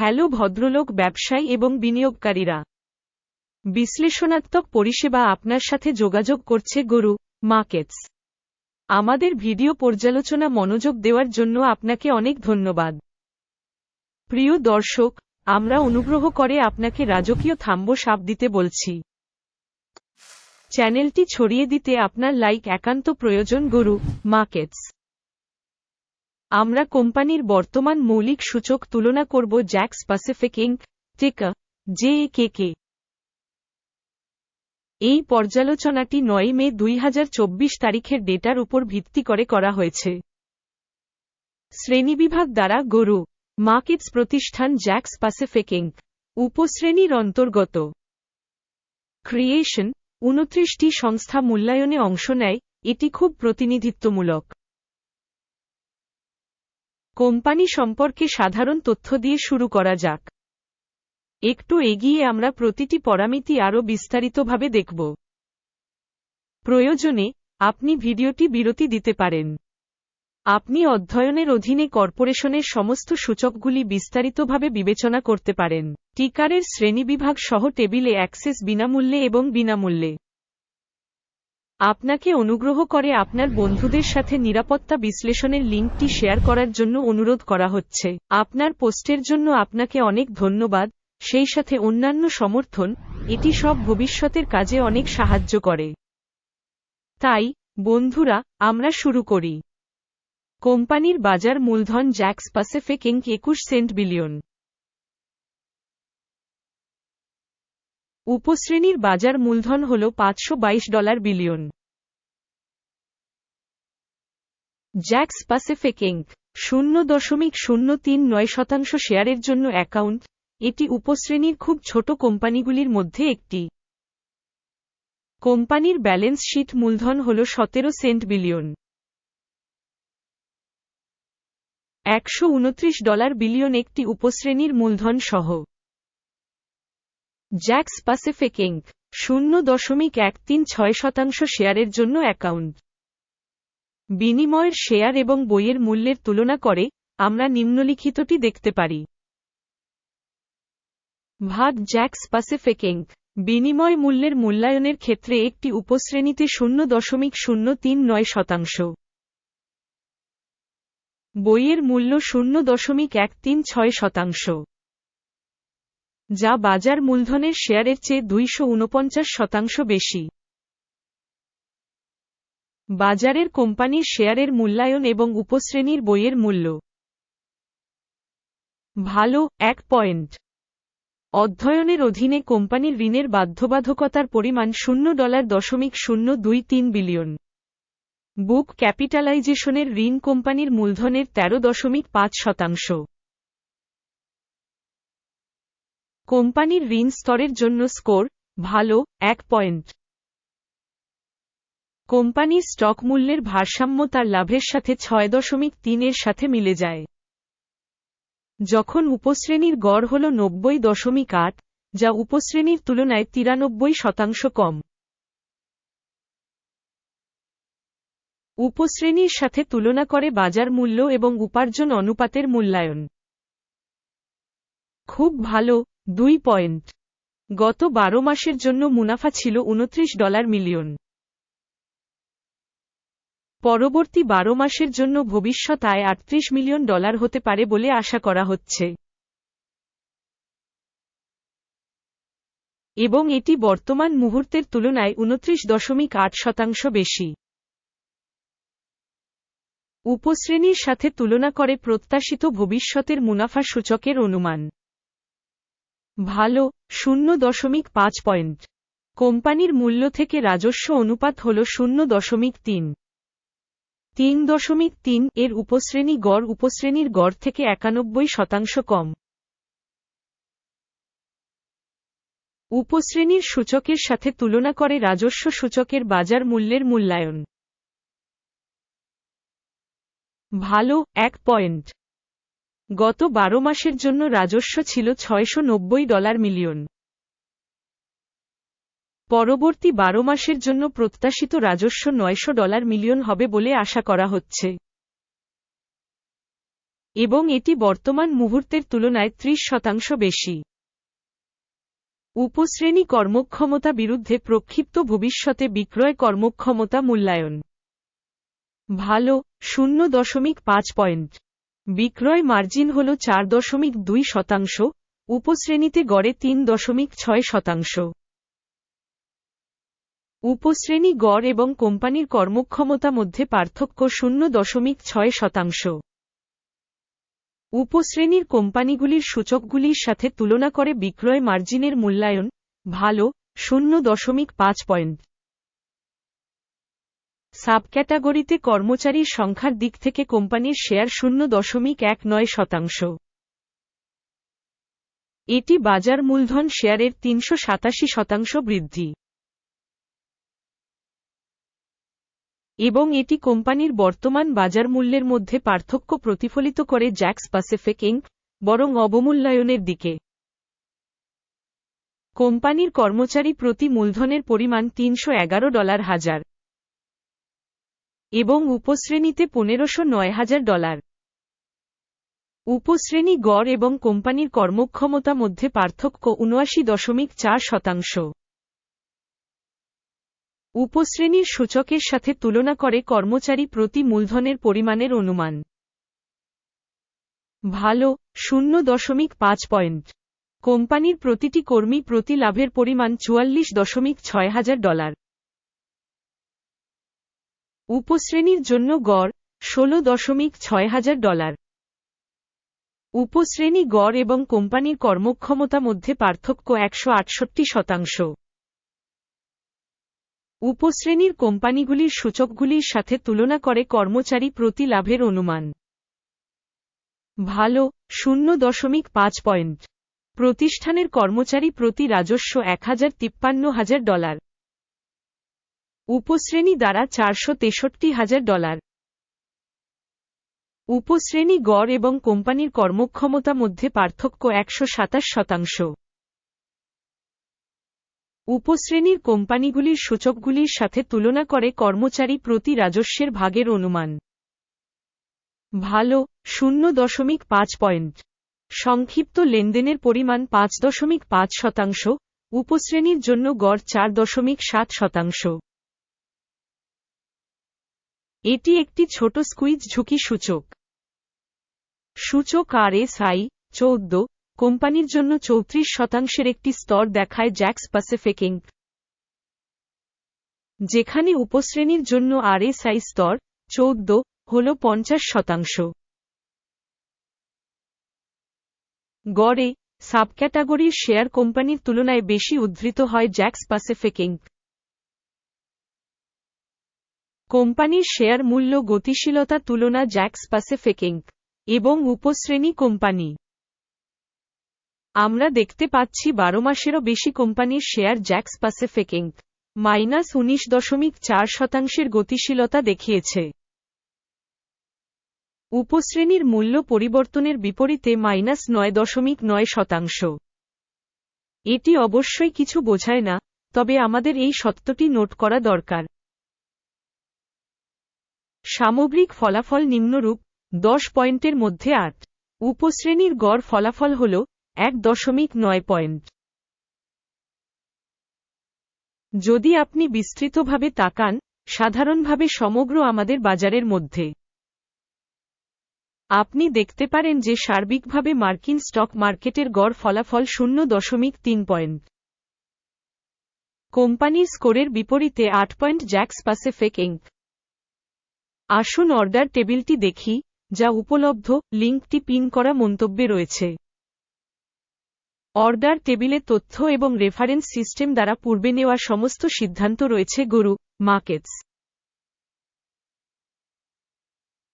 Hello ভদ্রলোক ব্যবসায়ী এবং বিনিয়োগকারীরা। বিশ্লেষণাত্মক পরিষেবা আপনার সাথে যোগাযোগ করছে গরু, মার্কেটস। আমাদের ভিডিও পর্যালোচনা মনোযোগ দেওয়ার জন্য আপনাকে অনেক ধন্যবাদ। প্রিয় দর্শক, আমরা অনুগ্রহ করে আপনাকে রাজকীয় থাম্ব সাপ দিতে বলছি। চ্যানেলটি ছড়িয়ে দিতে আপনার লাইক একান্ত প্রয়োজন গরু, মার্কেটস। আমরা কোম্পানির বর্তমান মৌলিক সূচক তুলনা করব জ্যাক্স প্যাসিফিক ইঙ্ক, টেকা, জে, কে কে। এই পর্যালোচনাটি নয় মে দুই হাজার চব্বিশ তারিখের ডেটার উপর ভিত্তি করে করা হয়েছে। শ্রেণীবিভাগ দ্বারা গরু, মার্কেটস প্রতিষ্ঠান জ্যাক্স প্যাসিফিক ইঙ্ক, উপশ্রেণীর অন্তর্গত। ক্রিয়েশন, উনত্রিশটি সংস্থা মূল্যায়নে অংশ নেয়, এটি খুব প্রতিনিধিত্বমূলক। কোম্পানি সম্পর্কে সাধারণ তথ্য দিয়ে শুরু করা যাক। একটু এগিয়ে আমরা প্রতিটি পরামিতি আরও বিস্তারিতভাবে দেখব। প্রয়োজনে আপনি ভিডিওটি বিরতি দিতে পারেন। আপনি অধ্যয়নের অধীনে কর্পোরেশনের সমস্ত সূচকগুলি বিস্তারিতভাবে বিবেচনা করতে পারেন। টিকারের শ্রেণীবিভাগ সহ টেবিলে অ্যাক্সেস বিনামূল্যে এবং বিনামূল্যে। আপনাকে অনুগ্রহ করে আপনার বন্ধুদের সাথে নিরাপত্তা বিশ্লেষণের লিঙ্কটি শেয়ার করার জন্য অনুরোধ করা হচ্ছে। আপনার পোস্টের জন্য আপনাকে অনেক ধন্যবাদ। সেই সাথে অন্যান্য সমর্থন, এটি সব ভবিষ্যতের কাজে অনেক সাহায্য করে। তাই, বন্ধুরা, আমরা শুরু করি। কোম্পানির বাজার মূলধন জ্যাক্স প্যাসিফিক ইঙ্ক একুশ সেন্ট বিলিয়ন। উপশ্রেণীর বাজার মূলধন হল পাঁচশো বাইশ dollar billion. Jacks Pacific Inc, শূন্য দশমিক শূন্য তিন নয় শতাংশ শেয়ারের জন্য অ্যাকাউন্ট, এটি উপশ্রেণীর খুব ছোট কোম্পানিগুলির মধ্যে একটি। কোম্পানির ব্যালেন্স শিট মূলধন হল সতেরো সেন্ট বিলিয়ন। একশ উনত্রিশ ডলার বিলিয়ন একটি উপশ্রেণীর মূলধন সহ। জ্যাক্স প্যাসিফিক ইঙ্ক শূন্য দশমিক এক তিন ছয় শতাংশ শেয়ারের জন্য অ্যাকাউন্ট। বিনিময়ের শেয়ার এবং বইয়ের মূল্যের তুলনা করে আমরা নিম্নলিখিতটি দেখতে পারি। ভাগ জ্যাক্স প্যাসিফিক ইঙ্ক বিনিময় মূল্যের মূল্যায়নের ক্ষেত্রে একটি উপশ্রেণীতে শূন্য দশমিক শূন্য তিন নয় শতাংশ। বইয়ের মূল্য শূন্য দশমিক এক তিন ছয় শতাংশ। যা বাজার মূলধনের শেয়ারের চেয়ে দুইশো উনপঞ্চাশ শতাংশ বেশি। বাজারের কোম্পানির শেয়ারের মূল্যায়ন এবং উপশ্রেণীর বইয়ের মূল্য। ভালো, এক পয়েন্ট। অধ্যয়নের অধীনে কোম্পানির ঋণের বাধ্যবাধকতার পরিমাণ শূন্য ডলার দশমিক শূন্য দুই তিন বিলিয়ন। বুক ক্যাপিটালাইজেশনের ঋণ কোম্পানির মূলধনের তেরো দশমিক পাঁচ শতাংশ। কোম্পানির ঋণ স্তরের জন্য স্কোর, ভালো, এক পয়েন্ট। কোম্পানির স্টক মূল্যের ভারসাম্য তার লাভের সাথে ছয় দশমিক তিনের সাথে মিলে যায়। যখন উপশ্রেণীর গড় হল নব্বই দশমিক আট, যা উপশ্রেণীর তুলনায় তিরানব্বই শতাংশ কম। উপশ্রেণীর সাথে তুলনা করে বাজার মূল্য এবং উপার্জন অনুপাতের মূল্যায়ন। খুব ভালো দুই পয়েন্ট। গত বারো মাসের জন্য মুনাফা ছিল উনত্রিশ ডলার মিলিয়ন। পরবর্তী বারো মাসের জন্য ভবিষ্যৎ আয় আটত্রিশ মিলিয়ন ডলার হতে পারে বলে আশা করা হচ্ছে। এবং এটি বর্তমান মুহূর্তের তুলনায় উনত্রিশ দশমিক আট শতাংশ বেশি। উপশ্রেণীর সাথে তুলনা করে প্রত্যাশিত ভবিষ্যতের মুনাফা সূচকের অনুমান। ভালো, শূন্য দশমিক পাঁচ পয়েন্ট। কোম্পানির মূল্য থেকে রাজস্ব অনুপাত হল শূন্য দশমিক তিন। তিন দশমিক তিন এর উপশ্রেণী গড় উপশ্রেণীর গড় থেকে একানব্বই শতাংশ কম। উপশ্রেণীর সূচকের সাথে তুলনা করে রাজস্ব সূচকের বাজার মূল্যের মূল্যায়ন। ভালো, এক পয়েন্ট। গত বারো মাসের জন্য রাজস্ব ছিল ছয়শো নব্বই ডলার মিলিয়ন। পরবর্তী বারো মাসের জন্য প্রত্যাশিত রাজস্ব নয়শো ডলার মিলিয়ন হবে বলে আশা করা হচ্ছে। এবং এটি বর্তমান মুহূর্তের তুলনায় ত্রিশ শতাংশ বেশি। উপশ্রেণী কর্মক্ষমতা বিরুদ্ধে প্রক্ষিপ্ত ভবিষ্যতে বিক্রয় কর্মক্ষমতা মূল্যায়ন। ভালো, শূন্য দশমিক পাঁচ পয়েন্ট। বিক্রয় মার্জিন হল চার দশমিক দুই শতাংশ, উপশ্রেণীতে গড়ে তিন দশমিক ছয় শতাংশ। উপশ্রেণী গড় এবং কোম্পানির কর্মক্ষমতা মধ্যে পার্থক্য শূন্য দশমিক ছয় শতাংশ। উপশ্রেণীর কোম্পানিগুলির সূচকগুলির সাথে তুলনা করে বিক্রয় মার্জিনের মূল্যায়ন, ভালো, শূন্য দশমিক পাঁচ পয়েন্ট। সাবক্যাটাগরিতে কর্মচারীর সংখ্যার দিক থেকে কোম্পানির শেয়ার শূন্য দশমিক এক নয় শতাংশ। এটি বাজার মূলধন শেয়ারের তিনশো সাতাশি শতাংশ বৃদ্ধি। এবং এটি কোম্পানির বর্তমান বাজার মূল্যের মধ্যে পার্থক্য প্রতিফলিত করে জ্যাক্স প্যাসিফিক ইঙ্ক, বরং অবমূল্যায়নের দিকে। কোম্পানির কর্মচারী প্রতি মূলধনের পরিমাণ তিনশো এগারো ডলার হাজার। এবং উপশ্রেণীতে পনেরোশো নয় হাজার ডলার। উপশ্রেণী গড় এবং কোম্পানির কর্মক্ষমতা মধ্যে পার্থক্য উনআশি দশমিক চার শতাংশ। উপশ্রেণীর সূচকের সাথে তুলনা করে কর্মচারী প্রতি মূলধনের পরিমাণের অনুমান। ভালো, শূন্য দশমিক পাঁচ পয়েন্ট। কোম্পানির প্রতিটি কর্মী প্রতি লাভের পরিমাণ চুয়াল্লিশ দশমিক ছয় হাজার ডলার। উপশ্রেণীর জন্য গড় ষোলো দশমিক ছয় হাজার ডলার। উপশ্রেণী গড় এবং কোম্পানির কর্মক্ষমতা মধ্যে পার্থক্য একশো আটষট্টি শতাংশ। উপশ্রেণীর কোম্পানিগুলির সূচকগুলির সাথে তুলনা করে কর্মচারী প্রতি লাভের অনুমান। ভালো, শূন্য দশমিক পাঁচ পয়েন্ট। প্রতিষ্ঠানের কর্মচারী প্রতি রাজস্ব এক হাজার তিপ্পান্ন হাজার ডলার। উপশ্রেণী দ্বারা চারশো তেষট্টি হাজার ডলার। উপশ্রেণী গড় এবং কোম্পানির কর্মক্ষমতা মধ্যে পার্থক্য একশো সাতাশ শতাংশ। উপশ্রেণীর কোম্পানিগুলির সূচকগুলির সাথে তুলনা করে কর্মচারী প্রতি রাজস্বের ভাগের অনুমান। ভালো, শূন্য দশমিক পাঁচ পয়েন্ট। সংক্ষিপ্ত লেনদেনের পরিমাণ পাঁচ দশমিক পাঁচ শতাংশ। উপশ্রেণীর জন্য গড় চার দশমিক সাত শতাংশ। এটি একটি ছোট স্কুইজ ঝুঁকি সূচক। সূচক আর এস আই চৌদ্দ, কোম্পানির জন্য চৌত্রিশ শতাংশের একটি স্তর দেখায় জ্যাক্স প্যাসিফিক ইঙ্ক যেখানে উপশ্রেণীর জন্য আরএসআই স্তর চৌদ্দ, হল পঞ্চাশ শতাংশ। গড়ে, সাবক্যাটাগরির শেয়ার কোম্পানির তুলনায় বেশি উদ্ধৃত হয় জ্যাক্স প্যাসিফিক ইঙ্ক কোম্পানির শেয়ার মূল্য গতিশীলতা তুলনা জ্যাক্স প্যাসিফিক ইঙ্ক এবং উপশ্রেণী কোম্পানি। আমরা দেখতে পাচ্ছি বারো মাসেরও বেশি কোম্পানির share Jacks Pacific Inc, minus উনিশ দশমিক চার শতাংশের গতিশীলতা দেখিয়েছে। উপশ্রেণীর মূল্য পরিবর্তনের বিপরীতে মাইনাস নয় দশমিক নয় শতাংশ। এটি অবশ্যই কিছু বোঝায় না, তবে আমাদের এই সত্যটি নোট করা দরকার। সামগ্রিক ফলাফল নিম্নরূপ, দশ পয়েন্টের মধ্যে আট। উপশ্রেণীর গড় ফলাফল হল এক দশমিক নয় পয়েন্ট। যদি আপনি বিস্তৃতভাবে তাকান, সাধারণভাবে সমগ্র আমাদের বাজারের মধ্যে। আপনি দেখতে পারেন যে সার্বিকভাবে মার্কিন স্টক মার্কেটের গড় ফলাফল শূন্য দশমিক তিন পয়েন্ট। কোম্পানির স্কোরের বিপরীতে আট পয়েন্ট জ্যাক্স প্যাসিফিক ইঙ্ক। আসুন অর্ডার টেবিলটি দেখি, যা উপলব্ধ লিঙ্কটি পিন করা মন্তব্যে রয়েছে। অর্ডার টেবিলে তথ্য এবং রেফারেন্স সিস্টেম দ্বারা পূর্বে নেওয়া সমস্ত সিদ্ধান্ত রয়েছে, গরু মার্কেটস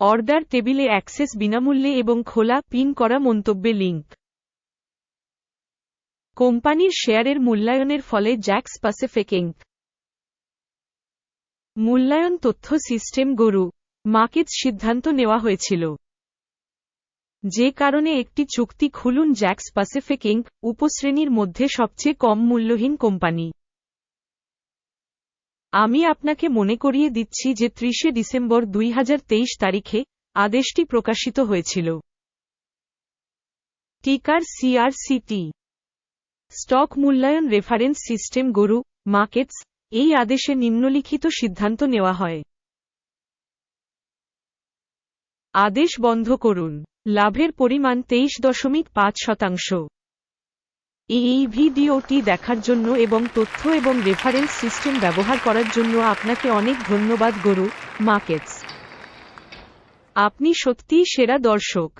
অর্ডার টেবিলে অ্যাক্সেস বিনামূল্যে এবং খোলা পিন করা মন্তব্যে লিঙ্ক কোম্পানির শেয়ারের মূল্যায়নের ফলে জ্যাক্স প্যাসিফিক ইঙ্ক মূল্যায়ন তথ্য সিস্টেম গরু। মার্কেটস সিদ্ধান্ত নেওয়া হয়েছিল। যে কারণে একটি চুক্তি খুলুন জ্যাক্স প্যাসিফিক ইঙ্ক উপশ্রেণীর মধ্যে সবচেয়ে কম মূল্যহীন কোম্পানি। আমি আপনাকে মনে করিয়ে দিচ্ছি যে ত্রিশে ডিসেম্বর দুই হাজার তেইশ তারিখে আদেশটি প্রকাশিত হয়েছিল। Ticker CRCT. স্টক মূল্যায়ন রেফারেন্স সিস্টেম গরু মার্কেটস এই আদেশে নিম্নলিখিত সিদ্ধান্ত নেওয়া হয়। আদেশ বন্ধ করুন। লাভের পরিমাণ তেইশ দশমিক পাঁচ শতাংশ। এই ভিডিওটি দেখার জন্য এবং তথ্য এবং রেফারেন্স সিস্টেম ব্যবহার করার জন্য আপনাকে অনেক ধন্যবাদ, গরু মার্কেটস আপনি সত্যিই সেরা দর্শক।